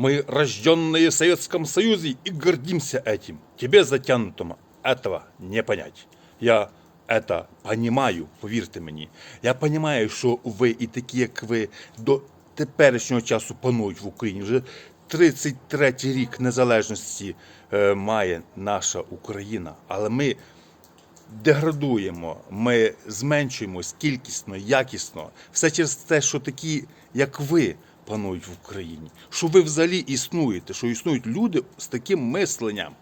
Мы рожденные в Советском Союзе и гордимся этим. Тебе затянутому этого не понять. Я это понимаю, повірте мені. Я понимаю, що ви і такі, як ви, до теперішнього часу панують в Україні. Вже 33 рік незалежності е, має наша Україна. Але ми деградуємо, ми зменшуємось кількісно, якісно. Все через те, що такі, як ви, панують в Україні. Що ви взагалі існуєте, що існують люди з таким мисленням.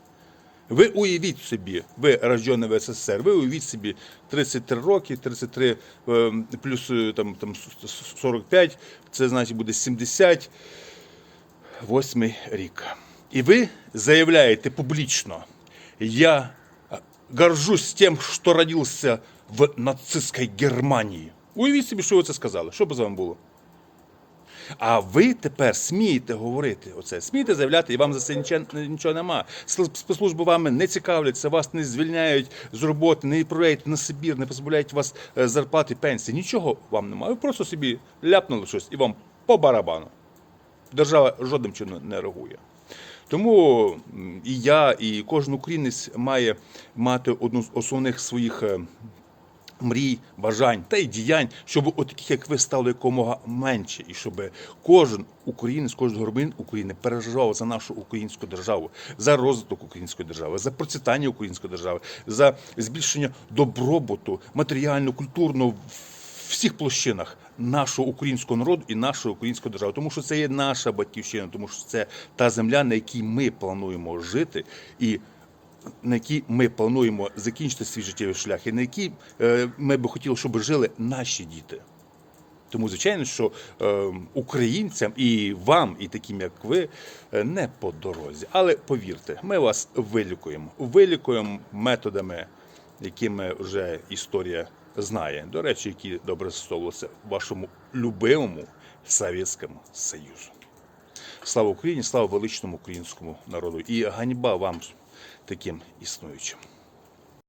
Ви уявіть собі, ви рождені в СССР, ви уявіть собі 33 роки, 33 е, плюс е, там, там 45, це значить буде 78 рік. І ви заявляєте публічно, я горжусь тим, що родився в нацистській Германії. Уявіть собі, що ви це сказали. Що б з вами було? А ви тепер смієте говорити оце, смієте заявляти, і вам за це нічого, нічого нема. Сл- Спецслужби вами не цікавляться, вас не звільняють з роботи, не відправляють на Сибір, не позбавляють вас е, зарплати, пенсії. Нічого вам немає. Ви просто собі ляпнули щось і вам по барабану. Держава жодним чином не реагує. Тому і я, і кожен українець має мати одну з основних своїх е, мрій, бажань та й діянь, щоб от таких, як ви, стало якомога менше, і щоб кожен українець, кожен громадянин України переживав за нашу українську державу, за розвиток української держави, за процвітання української держави, за збільшення добробуту, матеріально, культурно в всіх площинах нашого українського народу і нашої української держави, тому що це є наша батьківщина, тому що це та земля, на якій ми плануємо жити. І на якій ми плануємо закінчити свій життєвий шлях, і на якій е, ми би хотіли, щоб жили наші діти. Тому, звичайно, що е, українцям і вам, і таким як ви, е, не по дорозі. Але повірте, ми вас вилікуємо. Вилікуємо методами, якими вже історія знає. До речі, які добре застосовувалися вашому любимому Совєтському Союзу. Слава Україні, слава величному українському народу і ганьба вам таким існуючим.